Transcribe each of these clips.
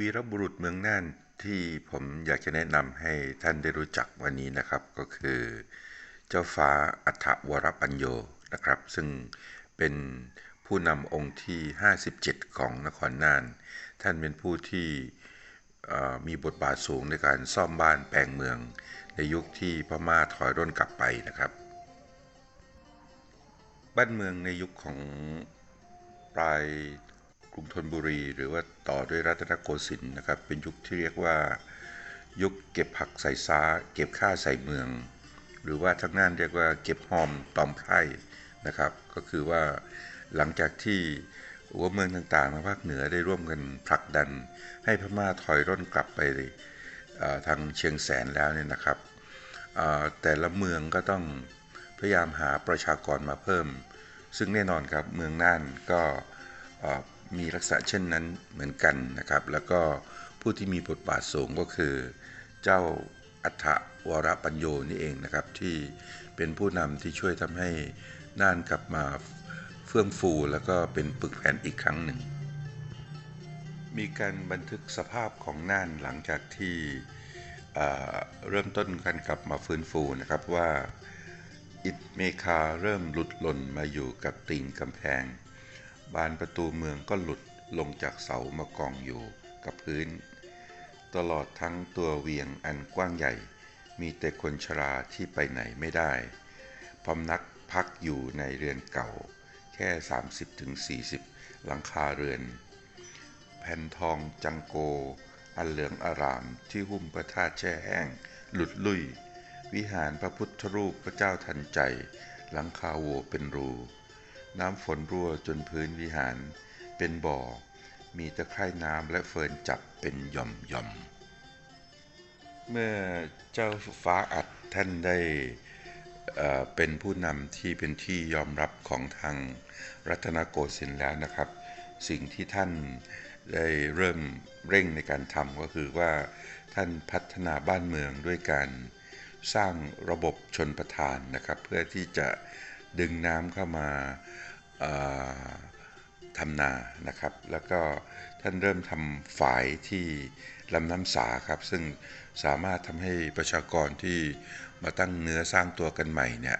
วีรบุรุษเมืองน่านที่ผมอยากจะแนะนำให้ท่านได้รู้จักวันนี้นะครับ ก็คือเจ้าฟ้าอัฐวรปัญโยนะครับ ซึ่งเป็นผู้นำองค์ที่ 57 ของนครน่าน ท่านเป็นผู้ที่มีบทบาทสูงในการซ่อมบ้านแปลงเมือง ในยุคที่พม่าถอยร่นกลับไปนะครับ บ้านเมืองในยุคของปลาย กรุงธนบุรี หรือว่าต่อด้วยรัตนโกสินทร์นะครับ เป็นยุคที่เรียกว่า ยุคเก็บผักใส่ซ้า เก็บข้าใส่เมือง หรือว่าทั้งนั้นเรียกว่าเก็บหอมตอมไพร่นะครับ ก็คือว่าหลังจากที่หัวเมืองต่างๆทางภาคเหนือได้ร่วมกันผลักดัน ให้พม่าถอยร่นกลับไปทางเชียงแสนแล้วเนี่ยนะครับ แต่ละเมืองก็ต้องพยายามหาประชากรมาเพิ่ม ซึ่งแน่นอนครับเมืองน่านก็ มีลักษณะเช่นนั้นเหมือนกันนะครับ แล้วก็ผู้ที่มีบทบาทสูงก็คือ เจ้าอัฐวรปัญโยนี่เองนะครับที่เป็นผู้นำที่ช่วยทำให้น่านกลับมาเฟื่องฟูแล้วก็เป็นปึกแผ่นอีกครั้งหนึ่ง มีการบันทึกสภาพของน่านหลังจากที่เริ่มต้นการกลับมาฟื้นฟูนะครับว่าอิฐเมคาเริ่มหลุดหล่นมาอยู่กับตีนกำแพง บานประตูเมืองก็หลุดลงจากเสามากองอยู่กับพื้น ตลอดทั้งตัวเวียงอันกว้างใหญ่ มีแต่คนชราที่ไปไหนไม่ได้ พำนักพักอยู่ในเรือนเก่า แค่ 30-40 หลังคาเรือน แผ่นทองจังโก อันเหลืองอารามที่หุ้มพระธาตุแช่แห้ง หลุดลุ่ย วิหารพระพุทธรูปพระเจ้าทันใจ หลังคาโวเป็นรู น้ำฝนรั่วจนพื้นวิหารเป็นบ่อ มีตะไคร่น้ำและเฟิร์นจับเป็นหย่อมหย่อม เมื่อเจ้าฟ้าอัดท่านได้เป็นผู้นำที่เป็นที่ยอมรับของทางรัตนโกสินทร์แล้วนะครับ สิ่งที่ท่านได้เริ่มเร่งในการทำก็คือว่าท่านพัฒนาบ้านเมืองด้วยการสร้างระบบชนประทานนะครับ เพื่อที่จะ ดึงน้ำเข้ามาทำนานะครับ แล้วก็ท่านเริ่มทำฝายที่ลำน้ำสาครับ ซึ่งสามารถทำให้ประชากรที่มาตั้งเนื้อสร้างตัวกันใหม่เนี่ย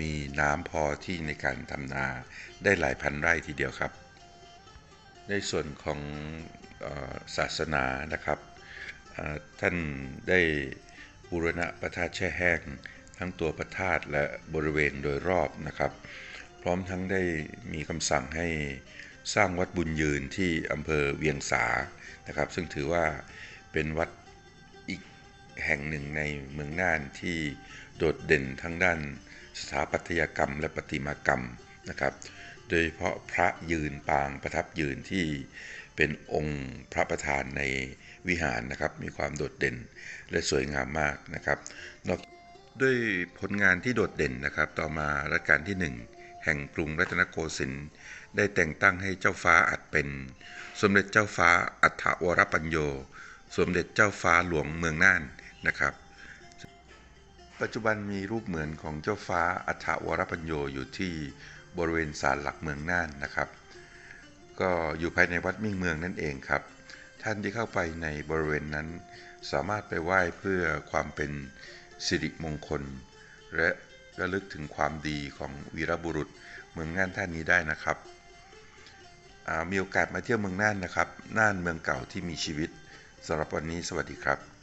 มีน้ำพอที่ในการทำนาได้หลายพันไร่ทีเดียวครับ ในส่วนของศาสนานะครับท่านได้บูรณะประทาแช่แห้ง ทั้งตัวพระธาตุและบริเวณโดยรอบนะครับ พร้อมทั้งได้มีคำสั่งให้สร้างวัดบุญยืนที่อำเภอเวียงสานะครับ ซึ่งถือว่าเป็นวัดอีกแห่งหนึ่งในเมืองน่านที่โดดเด่นทั้งด้านสถาปัตยกรรมและประติมากรรมนะครับ โดยเฉพาะพระยืนปางประทับยืนที่เป็นองค์พระประธานในวิหารนะครับ มีความโดดเด่นและสวยงามมากนะครับนอก ด้วยผลงานที่โดดเด่นนะครับ ต่อมารัชกาลที่ 1 แห่งกรุงรัตนโกสินทร์ได้แต่งตั้งให้เจ้าฟ้าอัดเป็น สมเด็จเจ้าฟ้าอัฐวรปัญโย สมเด็จเจ้าฟ้าหลวงเมืองน่านนะครับ ปัจจุบันมีรูปเหมือนของเจ้าฟ้าอัฐวรปัญโยอยู่ที่บริเวณศาลหลักเมืองน่านนะครับ ก็อยู่ภายในวัดมิ่งเมืองนั่นเองครับ ท่านที่เข้าไปในบริเวณนั้น สามารถไปไหว้เพื่อความเป็น สิริมงคล และระลึกถึงความดีของวีรบุรุษเมืองน่านท่านนี้ได้นะครับ มีโอกาสมาเที่ยวเมืองน่านนะครับ น่านเมืองเก่าที่มีชีวิตสำหรับวันนี้สวัสดีครับ